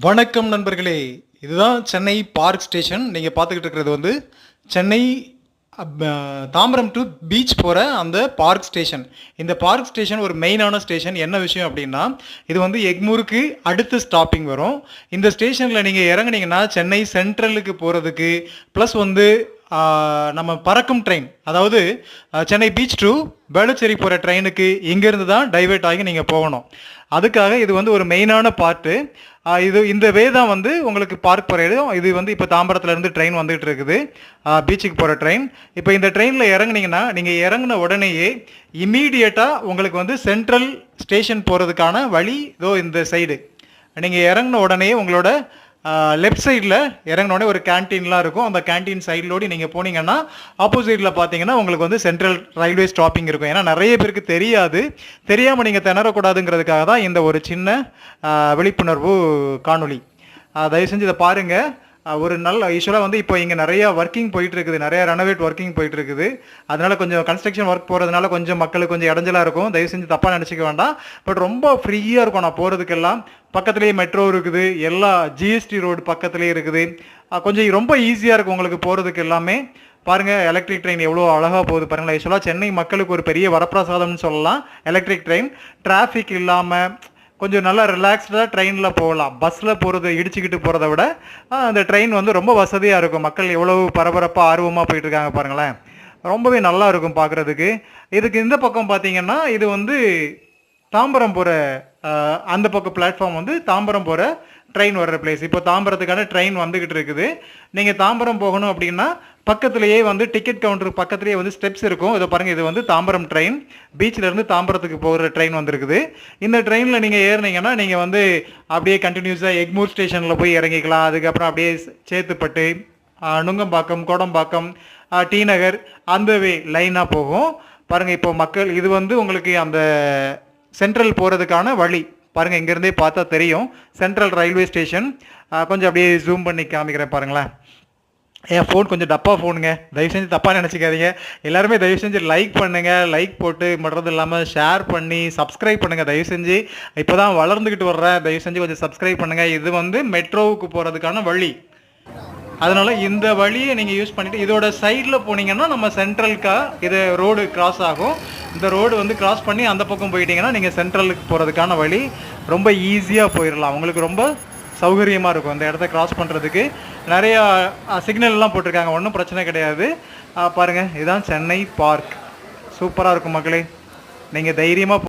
வணக்கம் நண்பர்களே. இதுதான் சென்னை பார்க் ஸ்டேஷன் நீங்கள் பார்த்துக்கிட்டு இருக்கிறது வந்து சென்னை தாம்பரம் டு பீச் போகிற அந்த பார்க் ஸ்டேஷன் இந்த பார்க் ஸ்டேஷன் ஒரு மெயினான ஸ்டேஷன் என்ன விஷயம் அப்படின்னா இது வந்து எக்மூருக்கு அடுத்த ஸ்டாப்பிங் வரும். இந்த ஸ்டேஷனில் நீங்கள் இறங்குனீங்கன்னா சென்னை சென்ட்ரலுக்கு போகிறதுக்கு ப்ளஸ் வந்து நம்ம பறக்கும் ட்ரெயின் அதாவது சென்னை பீச் டு வேளுச்சேரி போகிற ட்ரெயினுக்கு இங்கேருந்து தான் டைவெர்ட் ஆகி நீங்கள் போகணும். அதுக்காக இது வந்து ஒரு மெயினான பார்ட்டு இது இந்த வே தான் வந்து உங்களுக்கு பார்க் போகிற இடம் இது வந்து இப்போ தாம்பரத்துலேருந்து ட்ரெயின் வந்துகிட்டு இருக்குது. பீச்சுக்கு போகிற ட்ரெயின் இப்போ இந்த ட்ரெயினில் இறங்குனீங்கன்னா நீங்கள் இறங்குன உடனேயே இம்மீடியட்டாக உங்களுக்கு வந்து சென்ட்ரல் ஸ்டேஷன் போகிறதுக்கான வழி இதோ இந்த சைடு நீங்கள் இறங்குன உடனே உங்களோட லெஃப்ட் சைடில் இறங்கினோடனே ஒரு கேன்டீன்லாம் இருக்கும். அந்த கேன்டீன் சைட்லோடு நீங்கள் போனீங்கன்னா ஆப்போசிட்டில் பார்த்தீங்கன்னா உங்களுக்கு வந்து சென்ட்ரல் ரயில்வே ஸ்டாப்பிங் இருக்கும். ஏன்னா நிறைய பேருக்கு தெரியாது. தெரியாமல் நீங்கள் திணறக்கூடாதுங்கிறதுக்காக தான் இந்த ஒரு சின்ன விழிப்புணர்வு காணொளி. தயவு செஞ்சு இதை பாருங்கள் ஒரு நல்ல யூஸ்வலாக வந்து இப்போ இங்கே நிறைய ஒர்க்கிங் போயிட்டு இருக்குது நிறைய ரெனோவேட் ஒர்க்கிங் போயிட்டு இருக்குது அதனால கொஞ்சம் கன்ஸ்ட்ரக்ஷன் ஒர்க் போகிறதுனால கொஞ்சம் மக்களுக்கு கொஞ்சம் இடைஞ்சலாக இருக்கும். தயவு செஞ்சு தப்பாக நினச்சிக்க வேண்டாம். பட் ரொம்ப ஃப்ரீயாக இருக்கும் நான் போகிறதுக்கெல்லாம் பக்கத்துலேயே மெட்ரோ இருக்குது. எல்லா ஜிஎஸ்டி ரோடு பக்கத்துலேயே இருக்குது. கொஞ்சம் ரொம்ப ஈஸியாக இருக்கும் உங்களுக்கு போகிறதுக்கு எல்லாமே. பாருங்கள் எலக்ட்ரிக் ட்ரெயின் எவ்வளோ அழகாக போகுது பாருங்களேன். யூஸ்வலாக சென்னை மக்களுக்கு ஒரு பெரிய வரப்பிரசாதம்னு சொல்லலாம். எலக்ட்ரிக் ட்ரெயின் டிராஃபிக் இல்லாமல் கொஞ்சம் நல்லா ரிலாக்ஸ்டாக ட்ரெயினில் போகலாம். பஸ்ஸில் போகிறது இடிச்சுக்கிட்டு போகிறத விட அந்த ட்ரெயின் வந்து ரொம்ப வசதியாக இருக்கும். மக்கள் எவ்வளவு பரபரப்பாக ஆர்வமாக போயிட்டுருக்காங்க பாருங்களேன். ரொம்பவே நல்லா இருக்கும் பார்க்குறதுக்கு இதுக்கு இந்த பக்கம் பார்த்தீங்கன்னா இது வந்து தாம்பரம் போகிற அந்த பக்கம் பிளாட்ஃபார்ம் வந்து தாம்பரம் போகிற ட்ரெயின் வர்ற பிளேஸ் இப்போ தாம்பரத்துக்கான ட்ரெயின் வந்துக்கிட்டு இருக்குது. நீங்கள் தாம்பரம் போகணும் அப்படின்னா பக்கத்துலேயே வந்து டிக்கெட் கவுண்டர் பக்கத்துலேயே வந்து ஸ்டெப்ஸ் இருக்கும். இதை பாருங்கள் இது வந்து தாம்பரம் ட்ரெயின் இருந்து தாம்பரத்துக்கு போகிற ட்ரெயின் வந்திருக்குது. இந்த ட்ரெயினில் நீங்கள் ஏறினீங்கன்னா நீங்கள் வந்து அப்படியே கண்டினியூஸாக எக்மூர் ஸ்டேஷனில் போய் இறங்கிக்கலாம். அதுக்கப்புறம் அப்படியே சேத்துப்பட்டு நுங்கம்பாக்கம் கோடம்பாக்கம் டிநகர் டி நகர் அந்த வே லைனாக போகும். பாருங்கள் இப்போ மக்கள் இது வந்து உங்களுக்கு அந்த சென்ட்ரல் போகிறதுக்கான வழி. பாருங்கள் இங்கேருந்தே பார்த்தா தெரியும். சென்ட்ரல் ரயில்வே ஸ்டேஷன் கொஞ்சம் அப்படியே ஜூம் பண்ணி காமிக்கிறேன் பாருங்களேன். என் ஃபோன் கொஞ்சம் டப்பா ஃபோனுங்க தயவு செஞ்சு தப்பாக நினச்சிக்காதீங்க. எல்லாருமே தயவு செஞ்சு லைக் பண்ணுங்கள் லைக் போட்டு மட்டும் இல்லாமல் ஷேர் பண்ணி சப்ஸ்கிரைப் பண்ணுங்கள் தயவு செஞ்சு இப்போ தான் வளர்ந்துக்கிட்டு வர்றேன். தயவு செஞ்சு கொஞ்சம் சப்ஸ்கிரைப் பண்ணுங்கள் இது வந்து மெட்ரோவுக்கு போகிறதுக்கான வழி. அதனால் இந்த வழியை நீங்கள் யூஸ் பண்ணிவிட்டு இதோட சைடில் போனீங்கன்னா நம்ம சென்ட்ரல்க்காக இது ரோடு கிராஸ் ஆகும். இந்த ரோடு வந்து கிராஸ் பண்ணி அந்த பக்கம் போயிட்டீங்கன்னா நீங்கள் சென்ட்ரலுக்கு போகிறதுக்கான வழி ரொம்ப ஈஸியாக போயிடலாம். உங்களுக்கு ரொம்ப சௌகரியமாக இருக்கும். அந்த இடத்த கிராஸ் பண்ணுறதுக்கு நிறையா சிக்னல்லாம் போட்டிருக்காங்க. ஒன்றும் பிரச்சனை கிடையாது. பாருங்கள் இதுதான் சென்னை பார்க். சூப்பராக இருக்கும் மக்களே. நீங்கள் தைரியமாக